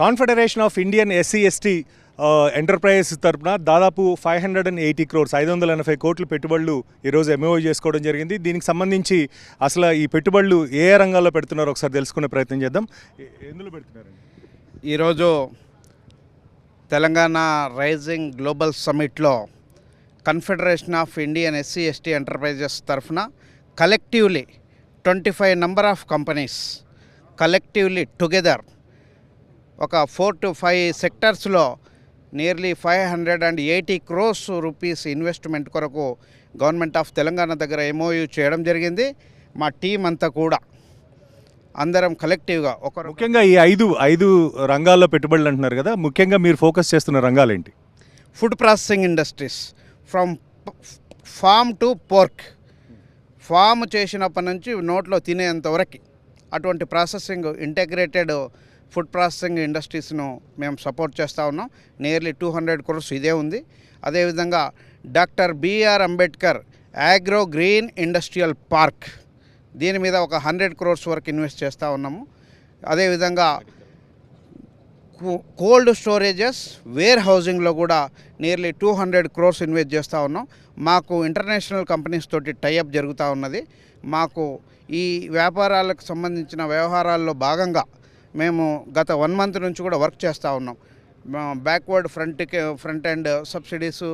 Confederation of Indian SC ST enterprises తరఫున దాదాపు five hundred and eighty crores ఐదు వందల ఎనభై కోట్ల పెట్టుబడులు ఈరోజు ఎంఓ చేసుకోవడం జరిగింది. దీనికి సంబంధించి అసలు ఈ పెట్టుబడులు ఏ రంగాల్లో పెడుతున్నారో ఒకసారి తెలుసుకునే ప్రయత్నం చేద్దాం. ఎందులో పెడుతున్నారండి? ఈరోజు Telangana rising global సమ్మిట్లో confederation of Indian SC ST enterprises తరఫున collectively twenty five number of companies collectively together ఒక four to five సెక్టర్స్లో nearly five hundred and eighty crores rupees investment కొరకు గవర్నమెంట్ ఆఫ్ తెలంగాణ దగ్గర ఎంఓయూ చేయడం జరిగింది. మా టీం అంతా కూడా. అందరం కలెక్టివ్గా ఒకరు ముఖ్యంగా ఈ ఐదు ఐదు రంగాల్లో పెట్టుబడులు అంటున్నారు కదా ముఖ్యంగా మీరు ఫోకస్ చేస్తున్న రంగాలు ఏంటి food processing industries from farm to fork farm చేసినప్పటి నుంచి నోట్లో తినేంత వరకు అటువంటి ప్రాసెసింగ్ ఇంటగ్రేటెడ్ ఫుడ్ ప్రాసెసింగ్ ఇండస్ట్రీస్ను మేము సపోర్ట్ చేస్తూ ఉన్నాం. నియర్లీ టూ హండ్రెడ్ క్రోర్స్ ఇదే ఉంది. అదేవిధంగా doctor B R Ambedkar agro green industrial park దీని మీద ఒక హండ్రెడ్ క్రోర్స్ వరకు ఇన్వెస్ట్ చేస్తూ ఉన్నాము. అదేవిధంగా కో- కోల్డ్ స్టోరేజెస్ వేర్ హౌసింగ్లో కూడా nearly two hundred crores invest చేస్తూ ఉన్నాం. మాకు ఇంటర్నేషనల్ కంపెనీస్ తోటి టైఅప్ జరుగుతూ ఉన్నది. మాకు ఈ వ్యాపారాలకు సంబంధించిన వ్యవహారాల్లో భాగంగా మేము గత వన్ మంత్ నుంచి కూడా వర్క్ చేస్తూ ఉన్నాం. Backward front front and subsidies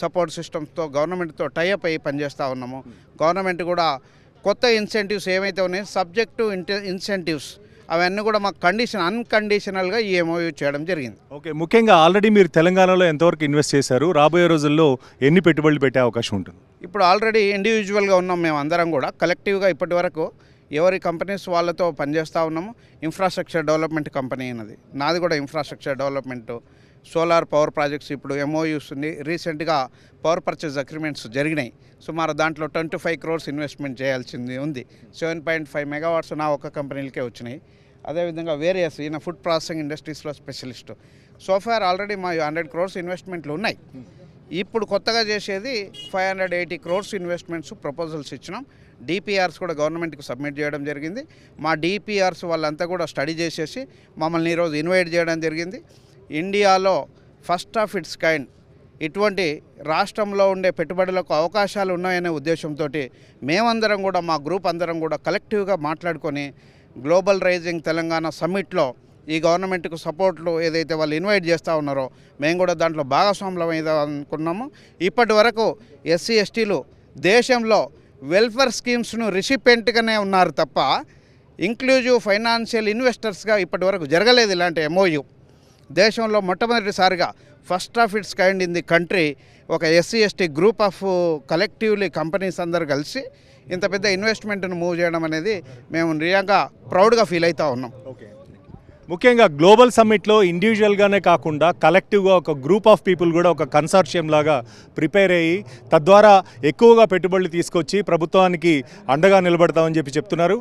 support సిస్టమ్స్తో గవర్నమెంట్తో టైఅప్ అయ్యి పనిచేస్తూ ఉన్నాము. గవర్నమెంట్ కూడా కొత్త ఇన్సెంటివ్స్ ఏమైతే ఉన్నాయో సబ్జెక్టు ఇన్సెంటివ్స్ అవన్నీ కూడా మాకు కండిషన్ అన్కండిషనల్గా ఈ ఎంఓయూ చేయడం జరిగింది. ఓకే ముఖ్యంగా ఆల్రెడీ మీరు తెలంగాణలో ఎంతవరకు ఇన్వెస్ట్ చేశారు? రాబోయే రోజుల్లో ఎన్ని పెట్టుబడులు పెట్టే అవకాశం ఉంటుంది? ఇప్పుడు ఆల్రెడీ ఇండివిజువల్గా ఉన్నాం మేము అందరం కూడా. కలెక్టివ్గా ఇప్పటి వరకు ఎవరి కంపెనీస్ వాళ్ళతో పనిచేస్తూ ఉన్నాము ఇన్ఫ్రాస్ట్రక్చర్ డెవలప్మెంట్ కంపెనీ అన్నది నాది కూడా infrastructure development solar power projects ఇప్పుడు ఎంఓయూస్ ఉంది. రీసెంట్గా పవర్ పర్చేజ్ అగ్రిమెంట్స్ జరిగినాయి. సుమారు దాంట్లో ట్వంటీ ఫైవ్ క్రోర్స్ ఇన్వెస్ట్మెంట్ చేయాల్సింది ఉంది. సెవెన్ పాయింట్ ఫైవ్ మెగావాట్స్ నా ఒక్క కంపెనీలకే వచ్చినాయి. అదేవిధంగా వేరియస్ ఈయన ఫుడ్ ప్రాసెసింగ్ ఇండస్ట్రీస్లో స్పెషలిస్ట్ సోఫార్ ఆల్రెడీ మా హండ్రెడ్ క్రోర్స్ ఇన్వెస్ట్మెంట్లు ఉన్నాయి. ఇప్పుడు కొత్తగా చేసేది five hundred eighty crores investments proposals ఇచ్చినాం. డిపిఆర్స్ కూడా గవర్నమెంట్కి సబ్మిట్ చేయడం జరిగింది. మా డిపిఆర్స్ వాళ్ళంతా కూడా స్టడీ చేసేసి మమ్మల్ని ఈరోజు ఇన్వైట్ చేయడం జరిగింది. ఇండియాలో ఫస్ట్ ఆఫ్ ఇట్స్ కైండ్ ఇటువంటి రాష్ట్రంలో ఉండే పెట్టుబడులకు అవకాశాలు ఉన్నాయనే ఉద్దేశంతో మేమందరం కూడా మా గ్రూప్ అందరం కూడా కలెక్టివ్గా మాట్లాడుకొని గ్లోబల్ రైజింగ్ తెలంగాణ సమ్మిట్లో ఈ గవర్నమెంట్కు సపోర్ట్లు ఏదైతే వాళ్ళు ఇన్వైట్ చేస్తూ ఉన్నారో మేము కూడా దాంట్లో భాగస్వాములం అనుకున్నాము. ఇప్పటి వరకు ఎస్సీ ఎస్టీలు దేశంలో వెల్ఫేర్ స్కీమ్స్ను రిసిపెంట్గానే ఉన్నారు తప్ప ఇంక్లూజివ్ ఫైనాన్షియల్ ఇన్వెస్టర్స్గా ఇప్పటి వరకు జరగలేదు ఇలాంటి ఎంఓయు దేశంలో మొట్టమొదటిసారిగా first of its kind in the country ఒక SC ST group of collectively companies అందరు కలిసి ఇంత పెద్ద ఇన్వెస్ట్మెంట్ను మూవ్ చేయడం అనేది మేము నిజంగా ప్రౌడ్గా ఫీల్ అవుతూ ఉన్నాం. ఓకే. ముఖ్యంగా గ్లోబల్ సమ్మిట్లో ఇండివిజువల్గానే కాకుండా కలెక్టివ్గా ఒక గ్రూప్ ఆఫ్ పీపుల్ కూడా ఒక కన్సార్షియం లాగా ప్రిపేర్ అయ్యి తద్వారా ఎక్కువగా పెట్టుబడులు తీసుకొచ్చి ప్రభుత్వానికి అండగా నిలబడతామని చెప్పి చెప్తున్నారు.